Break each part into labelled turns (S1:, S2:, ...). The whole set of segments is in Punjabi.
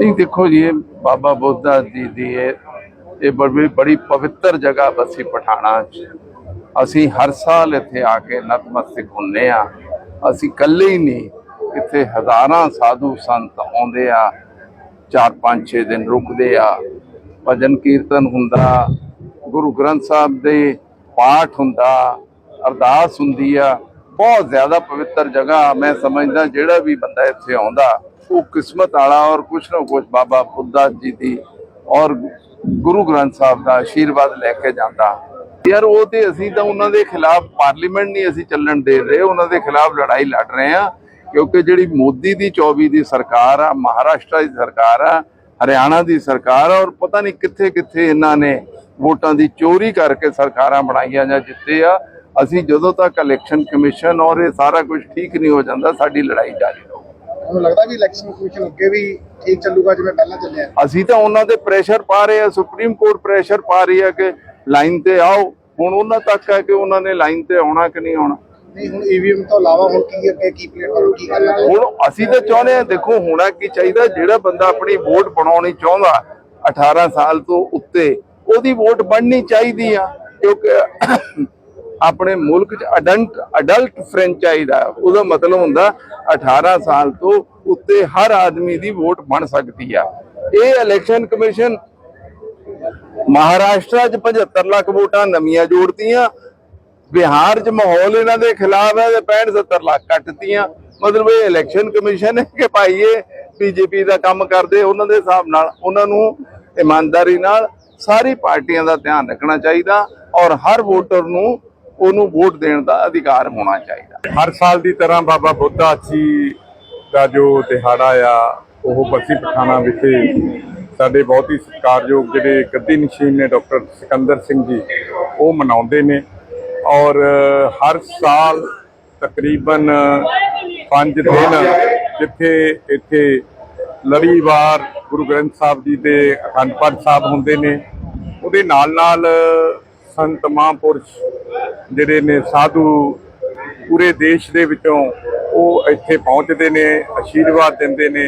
S1: ਨਹੀਂ, ਦੇਖੋ ਜੀ, ਇਹ ਬਾਬਾ ਬੁੱਧਾ ਜੀ ਦੀ ਇਹ ਇਹ ਬੜੀ ਬੜੀ ਪਵਿੱਤਰ ਜਗ੍ਹਾ ਬਸੀ ਪਠਾਣਾ ਚ। ਅਸੀਂ ਹਰ ਸਾਲ ਇੱਥੇ ਆ ਕੇ ਨਤਮਸਤਕ ਹੁੰਨੇ ਆ। ਅਸੀਂ ਇਕੱਲੇ ਹੀ ਨਹੀਂ, ਇੱਥੇ ਹਜ਼ਾਰਾਂ ਸਾਧੂ ਸੰਤ ਆਉਂਦੇ ਆ 4 5 6 ਦਿਨ ਰੁਕਦੇ ਆ। ਭਜਨ ਕੀਰਤਨ ਹੁੰਦਾ, ਗੁਰੂ ਗ੍ਰੰਥ ਸਾਹਿਬ ਦੇ ਪਾਠ ਹੁੰਦਾ, ਅਰਦਾਸ ਹੁੰਦੀ ਆ। ਬਹੁਤ ਜ਼ਿਆਦਾ ਪਵਿੱਤਰ ਜਗ੍ਹਾ, ਮੈਂ ਸਮਝਦਾ ਜਿਹੜਾ ਵੀ ਬੰਦਾ ਇੱਥੇ ਆਉਂਦਾ ਉਹ ਕਿਸਮਤ ਵਾਲਾ ਔਰ ਕੁਛ ਨਾ ਕੁਛ ਬਾਬਾ ਬੁੱਧਾ ਜੀ ਦੀ ਔਰ ਗੁਰੂ ਗ੍ਰੰਥ ਸਾਹਿਬ ਦਾ ਆਸ਼ੀਰਵਾਦ ਲੈ ਕੇ ਜਾਂਦਾ ਯਾਰ ਉਹ ਤੇ ਅਸੀਂ ਤਾਂ ਉਹਨਾਂ ਦੇ ਖਿਲਾਫ ਪਾਰਲੀਮੈਂਟ ਨਹੀਂ ਅਸੀਂ ਚੱਲਣ ਦੇ ਰਹੇ ਉਹਨਾਂ ਦੇ ਖਿਲਾਫ ਲੜਾਈ ਲੜ ਰਹੇ ਆ ਕਿਉਂਕਿ ਜਿਹੜੀ ਮੋਦੀ ਦੀ 24 ਦੀ ਸਰਕਾਰ ਆ ਮਹਾਰਾਸ਼ਟਰ ਦੀ ਸਰਕਾਰ ਆ ਹਰਿਆਣਾ ਦੀ ਸਰਕਾਰ ਆ ਔਰ ਪਤਾ ਨਹੀਂ ਕਿੱਥੇ ਕਿੱਥੇ ਇਹਨਾਂ ਨੇ ਵੋਟਾਂ ਦੀ ਚੋਰੀ ਕਰਕੇ ਸਰਕਾਰਾਂ ਬਣਾਈਆਂ ਜਾਂ ਜਿੱਤੇ ਆ ਅਸੀਂ ਜਦੋਂ ਤੱਕ ਇਲੈਕਸ਼ਨ ਕਮਿਸ਼ਨ ਔਰ ਇਹ ਸਾਰਾ ਕੁਝ ਠੀਕ ਨਹੀਂ ਹੋ ਜਾਂਦਾ ਸਾਡੀ ਲੜਾਈ ਜਾਰੀ
S2: ਤੁਹਾਨੂੰ ਲੱਗਦਾ ਵੀ ਇਲੈਕਸ਼ਨ ਕਮਿਸ਼ਨ ਅੱਗੇ ਵੀ ਠੀਕ ਚੱਲੂਗਾ ਜਿਵੇਂ ਪਹਿਲਾਂ ਚੱਲਿਆ?
S1: ਅਸੀਂ ਤਾਂ ਉਹਨਾਂ ਦੇ ਪ੍ਰੈਸ਼ਰ ਪਾ ਰਹੇ ਆ ਸੁਪਰੀਮ ਕੋਰਟ ਪ੍ਰੈਸ਼ਰ ਪਾ ਰਹੀ ਹੈ ਕਿ ਲਾਈਨ ਤੇ ਆਓ। ਹੁਣ ਉਹਨਾਂ ਤੱਕ ਹੈ ਕਿ ਉਹਨਾਂ ਨੇ ਲਾਈਨ ਤੇ ਆਉਣਾ ਕਿ ਨਹੀਂ ਆਉਣਾ?
S2: ਨਹੀਂ ਹੁਣ ਈਵੀਐਮ ਤੋਂ ਇਲਾਵਾ ਹੁਣ ਕੀ ਅੱਗੇ ਕੀ ਪਲੇਟਫਾਰਮ ਕੀ ਕਰਨਾ
S1: ਹੁਣ ਅਸੀਂ ਤਾਂ ਚਾਹੁੰਦੇ ਆ ਦੇਖੋ ਹੋਣਾ ਕੀ ਚਾਹੀਦਾ ਜਿਹੜਾ ਬੰਦਾ ਆਪਣੀ ਵੋਟ ਬਣਾਉਣੀ ਚਾਹੁੰਦਾ 18 ਸਾਲ ਤੋਂ ਉੱਤੇ ਉਹਦੀ ਵੋਟ ਬਣਨੀ ਚਾਹੀਦੀ ਆ। ਕਿਉਂਕਿ ਆਪਣੇ ਮੁਲਕ 'ਚ ਅਡਲਟ ਅਡਲਟ ਫਰੈਂਚਾਈਜ਼ ਆ। ਉਹਦਾ ਮਤਲਬ ਹੁੰਦਾ 18 ਸਾਲ ਤੋਂ ਉੱਤੇ ਹਰ ਆਦਮੀ ਦੀ ਵੋਟ ਬਣ ਸਕਦੀ ਆ। ਇਹ ਇਲੈਕਸ਼ਨ ਕਮਿਸ਼ਨ ਮਹਾਰਾਸ਼ਟਰ 'ਚ 75 ਲੱਖ ਵੋਟਾਂ ਨਵੀਆਂ ਜੋੜਤੀਆਂ। ਬਿਹਾਰ 'ਚ ਮਾਹੌਲ ਇਹਨਾਂ ਦੇ ਖਿਲਾਫ ਹੈ ਤੇ 65 70 ਲੱਖ ਕੱਟਤੀਆਂ। ਮਤਲਬ ਇਹ ਇਲੈਕਸ਼ਨ ਕਮਿਸ਼ਨ ਹੈ ਕਿ ਭਾਈ ਇਹ ਬੀਜੇਪੀ ਦਾ ਕੰਮ ਕਰਦੇ, ਉਹਨਾਂ ਦੇ ਹਿਸਾਬ ਨਾਲ ਉਹਨਾਂ ਨੂੰ ਇਮਾਨਦਾਰੀ ਨਾਲ ਸਾਰੀ ਪਾਰਟੀਆਂ ਦਾ ਧਿਆਨ ਰੱਖਣਾ ਚਾਹੀਦਾ ਔਰ ਹਰ ਵੋਟਰ ਨੂੰ ਉਹਨੂੰ ਵੋਟ ਦੇਣ ਦਾ ਅਧਿਕਾਰ ਹੋਣਾ ਚਾਹੀਦਾ।
S3: ਹਰ ਸਾਲ ਦੀ ਤਰ੍ਹਾਂ ਬਾਬਾ ਬੁੱਧਾ ਜੀ ਦਾ ਜੋ ਦਿਹਾੜਾ ਆ, ਉਹ ਬਸੀ ਪਠਾਣਾ ਵਿਖੇ ਸਾਡੇ ਬਹੁਤ ਹੀ ਸਤਿਕਾਰਯੋਗ ਜਿਹੜੇ ਗੱਦੀ ਨਸ਼ੀਨ ਨੇ ਡਾਕਟਰ ਸਿਕੰਦਰ ਸਿੰਘ ਜੀ, ਉਹ ਮਨਾਉਂਦੇ ਨੇ। ਔਰ ਹਰ ਸਾਲ ਤਕਰੀਬਨ 5 ਦਿਨ ਜਿੱਥੇ ਇੱਥੇ ਲੜੀਵਾਰ ਗੁਰੂ ਗ੍ਰੰਥ ਸਾਹਿਬ ਜੀ ਦੇ ਅਖੰਡ ਪਾਠ ਸਾਹਿਬ ਹੁੰਦੇ ਨੇ। ਉਹਦੇ ਨਾਲ ਨਾਲ ਸੰਤ ਮਹਾਂਪੁਰਸ਼ ਜਿਹੜੇ ਨੇ ਸਾਧੂ ਪੂਰੇ ਦੇਸ਼ ਦੇ ਵਿੱਚੋਂ ਉਹ ਇੱਥੇ ਪਹੁੰਚਦੇ ਨੇ, ਆਸ਼ੀਰਵਾਦ ਦਿੰਦੇ ਨੇ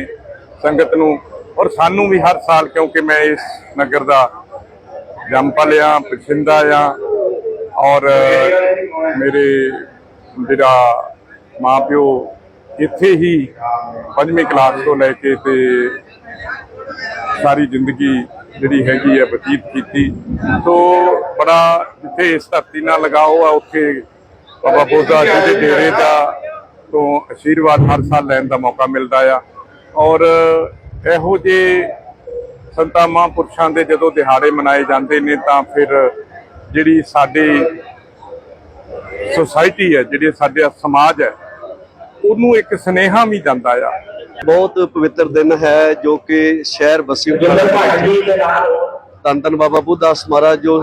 S3: ਸੰਗਤ ਨੂੰ ਔਰ ਸਾਨੂੰ ਵੀ ਹਰ ਸਾਲ ਕਿਉਂਕਿ ਮੈਂ ਇਸ ਨਗਰ ਦਾ ਜੰਮਪਲ ਆ ਪਛਿੰਦਾ ਆ ਔਰ ਮੇਰੇ ਜਿਹੜਾ ਮਾਪਿਓ ਇੱਥੇ ਹੀ ਪੰਜਵੀਂ ਕਲਾਸ ਤੋਂ ਲੈ ਕੇ ਤੇ ਸਾਰੀ ਜ਼ਿੰਦਗੀ ਜਿਹੜੀ ਹੈਗੀ ਹੈ ਬਤੀਤ ਕੀਤੀ। ਸੋ ਬੜਾ ਜਿੱਥੇ ਇਸ ਧਰਤੀ ਨਾਲ ਲਗਾਓ ਆ, ਉੱਥੇ ਬਾਬਾ ਬੋਧਾ ਜੀ ਦੇ ਡੇਰੇ ਦਾ ਤੋਂ ਆਸ਼ੀਰਵਾਦ ਹਰ ਸਾਲ ਲੈਣ ਦਾ ਮੌਕਾ ਮਿਲਦਾ ਆ। ਔਰ ਇਹੋ ਜਿਹੇ ਸੰਤਾਂ ਮਹਾਂਪੁਰਸ਼ਾਂ ਦੇ ਜਦੋਂ ਦਿਹਾੜੇ ਮਨਾਏ ਜਾਂਦੇ ਨੇ, ਤਾਂ ਫਿਰ ਜਿਹੜੀ ਸਾਡੀ ਸੋਸਾਇਟੀ ਹੈ, ਜਿਹੜੀ ਸਾਡਾ ਸਮਾਜ ਹੈ, ਉਹਨੂੰ ਇੱਕ ਸਨੇਹਾ ਵੀ ਜਾਂਦਾ ਆ।
S4: ਬਹੁਤ ਪਵਿੱਤਰ ਦਿਨ ਹੈ ਜੋ ਕਿ ਸ਼ਹਿਰ ਬਸੀ ਧੰਨ ਬਾਬਾ ਬੁੱਧਦਾਸ ਮਹਾਰਾਜ ਜੋ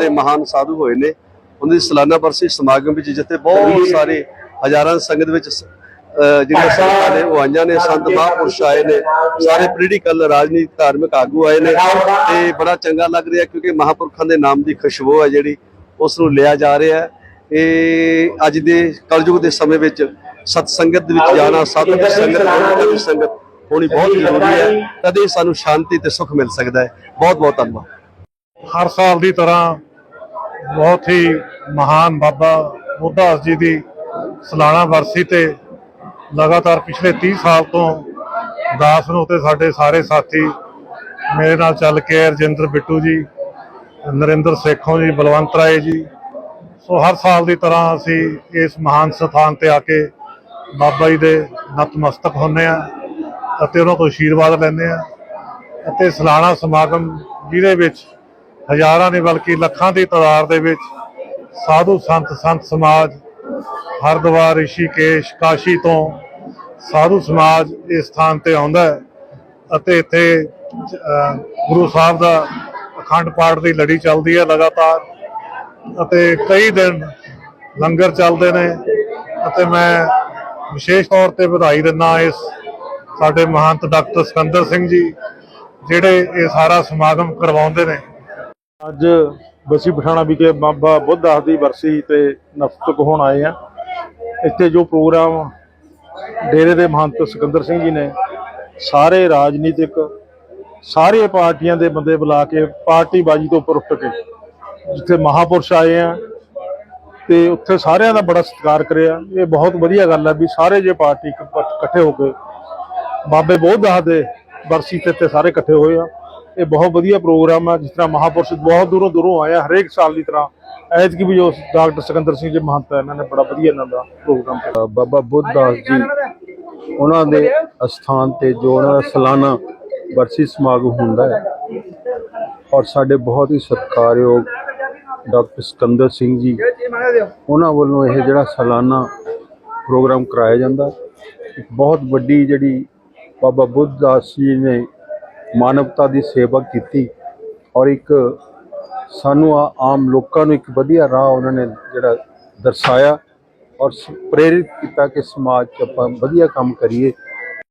S4: ਦੇ ਮਹਾਨ ਸਾਧੂ ਹੋਏ ਨੇ ਉਹਨਾਂ ਦੀ ਸਾਲਾਨਾ ਬਰਸੀ ਸਮਾਗਮ ਵਿੱਚ ਜਿੱਥੇ ਬਹੁਤ ਸਾਰੇ ਹਜ਼ਾਰਾਂ ਸੰਗਤ ਵਿੱਚ ਸ- ਅਹ ਜਿਹੜੀਆਂ ਸੰਗਤਾਂ ਨੇ ਉਹ ਆਈਆਂ ਨੇ ਸੰਤ ਮਹਾਂਪੁਰਸ਼ ਆਏ ਨੇ ਸਾਰੇ ਪੋਲੀਟੀਕਲ ਰਾਜਨੀਤਿਕ ਧਾਰਮਿਕ ਆਗੂ ਆਏ ਨੇ ਤੇ ਬੜਾ ਚੰਗਾ ਲੱਗ ਰਿਹਾ ਕਿਉਂਕਿ ਮਹਾਂਪੁਰਖਾਂ ਦੇ ਨਾਮ ਦੀ ਖੁਸ਼ਬੂ ਹੈ ਜਿਹੜੀ ਉਸ ਨੂੰ ਲਿਆ ਜਾ ਰਿਹਾ ਹੈ। ਇਹ ਅੱਜ ਦੇ ਕਲਯੁਗ ਦੇ ਸਮੇਂ ਵਿੱਚ ਸਤ ਸੰਗਤ ਦੇ ਵਿੱਚ ਜਾਣਾ ਸਾਧੂ ਦੀ ਸੰਗਤ ਗੁਰੂ ਦੀ ਸੰਗਤ ਹੋਣੀ ਬਹੁਤ ਜ਼ਰੂਰੀ ਹੈ। ਤਦੇ ਸਾਨੂੰ ਸ਼ਾਂਤੀ ਤੇ ਸੁਖ ਮਿਲ ਸਕਦਾ ਹੈ। ਬਹੁਤ ਬਹੁਤ ਧੰਨਵਾਦ।
S5: ਹਰ ਸਾਲ ਦੀ ਤਰ੍ਹਾਂ ਬਹੁਤ ਹੀ ਮਹਾਨ ਬਾਬਾ ਬੁੱਧਾ ਜੀ ਦੀ ਸਾਲਾਨਾ ਵਰਸੀ ਤੇ ਲਗਾਤਾਰ ਪਿਛਲੇ 30 ਸਾਲ ਤੋਂ ਦਾਸ ਨੂੰ ਤੇ ਸਾਡੇ ਸਾਰੇ ਸਾਥੀ ਮੇਰੇ ਨਾਲ ਚੱਲ ਕੇ ਰਜਿੰਦਰ ਬਿੱਟੂ ਜੀ ਨਰਿੰਦਰ ਸੇਖੋਂ ਜੀ ਬਲਵੰਤ ਰਾਏ ਜੀ। ਸੋ ਹਰ ਸਾਲ ਦੀ ਤਰ੍ਹਾਂ ਅਸੀਂ ਇਸ ਮਹਾਨ ਸਥਾਨ ਤੇ ਆ ਕੇ ਬਾਬਾ ਜੀ ਦੇ ਨਤਮਸਤਕ ਹੁੰਨੇ ਆ ਅਤੇ ਉਹਨਾਂ ਤੋਂ ਆਸ਼ੀਰਵਾਦ ਲੈਂਦੇ ਆ ਅਤੇ ਸਲਾਣਾ ਸਮਾਗਮ ਜਿਹਦੇ ਵਿੱਚ ਹਜ਼ਾਰਾਂ ਨੇ ਬਲਕਿ ਲੱਖਾਂ ਦੀ ਤਾਦਾਦ ਦੇ ਵਿੱਚ ਸਾਧੂ ਸੰਤ ਸੰਤ ਸਮਾਜ, ਹਰਿਦੁਆਰ, ਰਿਸ਼ੀਕੇਸ਼, ਕਾਸ਼ੀ ਤੋਂ ਸਾਧੂ ਸਮਾਜ ਇਸ ਸਥਾਨ ਤੇ ਆਉਂਦਾ ਹੈ ਅਤੇ ਇੱਥੇ ਗੁਰੂ ਸਾਹਿਬ ਦਾ ਅਖੰਡ ਪਾਠ ਦੀ ਲੜੀ ਚੱਲਦੀ ਹੈ ਲਗਾਤਾਰ ਅਤੇ ਕਈ ਦਿਨ ਲੰਗਰ ਚੱਲਦੇ ਨੇ ਅਤੇ ਮੈਂ ਵਿਸ਼ੇਸ਼ ਤੌਰ ਤੇ ਵਧਾਈ ਦਿੰਦਾ ਇਸ ਸਾਡੇ ਮਹੰਤ ਡਾਕਟਰ ਸਿਕੰਦਰ ਸਿੰਘ ਜੀ, ਜਿਹੜੇ ਇਹ ਸਾਰਾ ਸਮਾਗਮ ਕਰਵਾਉਂਦੇ ਨੇ।
S6: ਅੱਜ ਬਸੀ ਪਠਾਣਾ ਵਿਖੇ ਬਾਬਾ ਬੁੱਧਦਾਸ ਦੀ ਵਰਸੀ ਤੇ ਨਫਤਕ ਹੋਣ ਆਏ ਆ। ਇੱਥੇ ਜੋ ਪ੍ਰੋਗਰਾਮ ਡੇਰੇ ਦੇ ਮਹੰਤ ਸਿਕੰਦਰ ਸਿੰਘ ਜੀ ਨੇ, ਸਾਰੇ ਰਾਜਨੀਤਿਕ, ਸਾਰੇ ਪਾਰਟੀਆਂ ਦੇ ਬੰਦੇ ਬੁਲਾ ਕੇ ਪਾਰਟੀ ਬਾਜੀ ਤੋਂ ਉੱਪਰ ਉੱਠ ਕੇ ਜਿੱਥੇ ਮਹਾਪੁਰਸ਼ ਆਏ ਆ ਤੇ ਉੱਥੇ ਸਾਰਿਆਂ ਦਾ ਬੜਾ ਸਤਿਕਾਰ ਕਰਿਆ। ਇਹ ਬਹੁਤ ਵਧੀਆ ਗੱਲ ਹੈ ਵੀ ਸਾਰੇ ਜੇ ਪਾਰਟੀ ਇੱਕ ਇਕੱਠੇ ਹੋ ਕੇ ਬਾਬੇ ਬੋਧ ਦਾਸ ਦੇ ਬਰਸੀ ਤੇ ਤੇ ਸਾਰੇ ਇਕੱਠੇ ਹੋਏ ਆ। ਇਹ ਬਹੁਤ ਵਧੀਆ ਪ੍ਰੋਗਰਾਮ ਆ, ਜਿਸ ਤਰ੍ਹਾਂ ਮਹਾਪੁਰਸ਼ ਬਹੁਤ ਦੂਰੋਂ ਦੂਰੋਂ ਆਏ ਆ ਹਰੇਕ ਸਾਲ ਦੀ ਤਰ੍ਹਾਂ। ਐਤਕੀ ਵੀ ਜੋ ਡਾਕਟਰ ਸਿਕੰਦਰ ਸਿੰਘ ਜੀ ਮਹੰਤ ਇਹਨਾਂ ਨੇ ਬੜਾ ਵਧੀਆ ਇਹਨਾਂ ਦਾ ਪ੍ਰੋਗਰਾਮ ਕੀਤਾ।
S7: ਬਾਬਾ ਬੁੱਧਦਾਸ ਜੀ, ਉਹਨਾਂ ਦੇ ਅਸਥਾਨ ਤੇ ਜੋ ਉਹਨਾਂ ਦਾ ਸਾਲਾਨਾ ਬਰਸੀ ਸਮਾਗਮ ਹੁੰਦਾ ਹੈ, ਔਰ ਸਾਡੇ ਬਹੁਤ ਹੀ ਸਤਿਕਾਰਯੋਗ ਡਾਕਟਰ ਸਿਕੰਦਰ ਸਿੰਘ ਜੀ, ਉਹਨਾਂ ਵੱਲੋਂ ਇਹ ਜਿਹੜਾ ਸਾਲਾਨਾ ਪ੍ਰੋਗਰਾਮ ਕਰਾਇਆ ਜਾਂਦਾ। ਇੱਕ ਬਹੁਤ ਵੱਡੀ ਜਿਹੜੀ ਬਾਬਾ ਬੁੱਧ ਦਾਸ ਜੀ ਨੇ ਮਾਨਵਤਾ ਦੀ ਸੇਵਾ ਕੀਤੀ ਔਰ ਇੱਕ ਸਾਨੂੰ ਆ- ਆਮ ਲੋਕਾਂ ਨੂੰ ਇੱਕ ਵਧੀਆ ਰਾਹ ਉਹਨਾਂ ਨੇ ਜਿਹੜਾ ਦਰਸਾਇਆ ਔਰ ਪ੍ਰੇਰਿਤ ਕੀਤਾ ਕਿ ਸਮਾਜ 'ਚ ਆਪਾਂ ਵਧੀਆ ਕੰਮ ਕਰੀਏ।